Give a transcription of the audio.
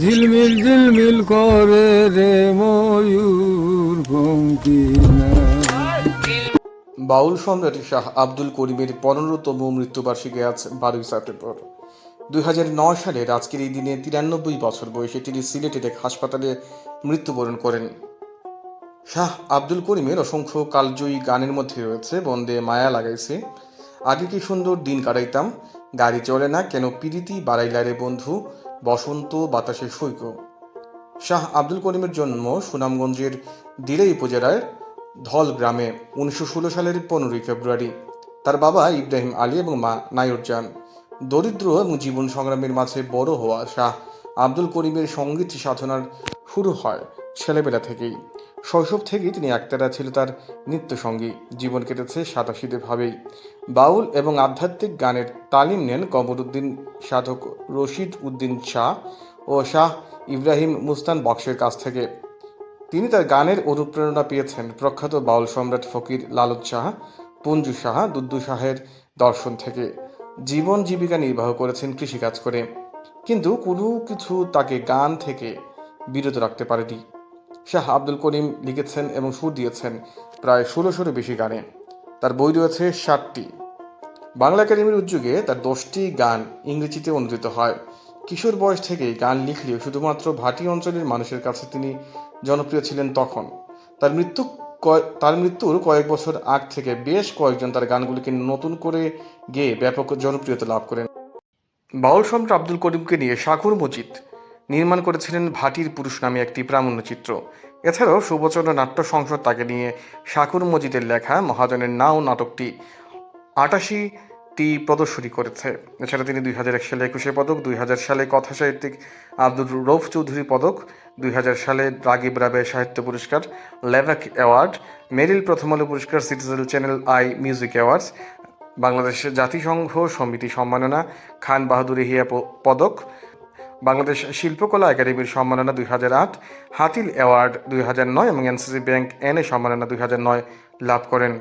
ঝিলমিল ঝিলমিল করে রে ময়ূর বাউল সম্রাট শাহ আব্দুল করিমের পনেরোতম মৃত্যুবার্ষিকী আজ বারোই সেপ্টেম্বর। দুই নয় সালের আজকের এই দিনে তিরানব্বই বছর বয়সে তিনি সিলেটের এক হাসপাতালে মৃত্যুবরণ করেন। শাহ আব্দুল করিমের অসংখ্য কালজয়ী গানের মধ্যে রয়েছে, বন্দে মায়া লাগাইছে, আগে কি সুন্দর দিন কাটাইতাম, গাড়ি চলে না, কেন পিরিতি বাড়াইলারে বন্ধু বসন্ত বাতাসে সৈক। শাহ আব্দুল করিমের জন্ম সুনামগঞ্জের দিলে উপজেলার ধল গ্রামে উনিশশো ষোলো সালের পনেরোই ফেব্রুয়ারি। তার বাবা ইব্রাহিম আলী এবং মা নায়ুরজান দরিদ্র এবং জীবন সংগ্রামের মাঝে বড় হওয়া শাহ আব্দুল করিমের সংগীত সাধনার শুরু হয় ছেলেবেলা থেকেই। শৈশব থেকেই তিনি একতারা ছিল তার নৃত্যসঙ্গী। জীবন কেটেছে সাদাসিধেভাবেই বাউল এবং আধ্যাত্মিক গানের তালিম নেন কমরুদ্দিন, সাধক রশিদ উদ্দিন শাহ ও শাহ ইব্রাহিম মুস্তান বক্সের কাছ থেকে। তিনি তার গানের অনুপ্রেরণা পেয়েছেন প্রখ্যাত বাউল সম্রাট ফকির লালত শাহ, পঞ্জু সাহা দুদ্দু শাহের দর্শন থেকে। জীবন জীবিকা নির্বাহ করেছেন কৃষিকাজ করে। কিন্তু কোনো কিছু তাকে গান থেকে বিরত রাখতে পারেনি। শাহ আব্দুল করিম লিখেছেন এবং সুর দিয়েছেন প্রায় ষোলোশোরও বেশি গানে। তার বই রয়েছে ষাটটি বাংলা একাডেমির উদ্যোগে তার দশটি গান ইংরেজিতে অনুদিত হয়। কিশোর বয়স থেকেই গান লিখলেও শুধুমাত্র ভাটি অঞ্চলের মানুষের কাছে তিনি জনপ্রিয় ছিলেন তখন। তার মৃত্যু তার মৃত্যুর কয়েক বছর আগ থেকে বেশ কয়েকজন তার গানগুলিকে নতুন করে গেয়ে ব্যাপক জনপ্রিয়তা লাভ করেন। বাউল সম্রাট আব্দুল করিমকে নিয়ে শাকুর মজিদ নির্মাণ করেছিলেন ভাটির পুরুষ নামে একটি প্রামাণ্যচিত্র এছাড়াও সুবচন নাট্য সংসদ তাকে নিয়ে শাকুর মজিদের লেখা মহাজনের নাও নাটকটি আটাশি আটাশিটি প্রদর্শনী করেছে। এছাড়া তিনি দুই হাজার এক সালে একুশে পদক, দুই হাজার সালে কথা সাহিত্যিক আব্দুল রৌফ চৌধুরী পদক, দুই হাজার সালে রাগিব রাবে সাহিত্য পুরস্কার, লেভাক অ্যাওয়ার্ড, মেরিল প্রথম আলো পুরস্কার citizen channel I music awards, Bangladesh জাতিসংঘ সমিতি সম্মাননা, খান বাহাদুর হিয়া পদক বাংলাদেশ শিল্পকলা একাডেমির সম্মাননা দুই হাজার আট, হাতিল অ্যাওয়ার্ড দুই হাজার নয় এবং এনসিসি ব্যাংক এনএ সম্মাননা দুই হাজার নয় লাভ করেন।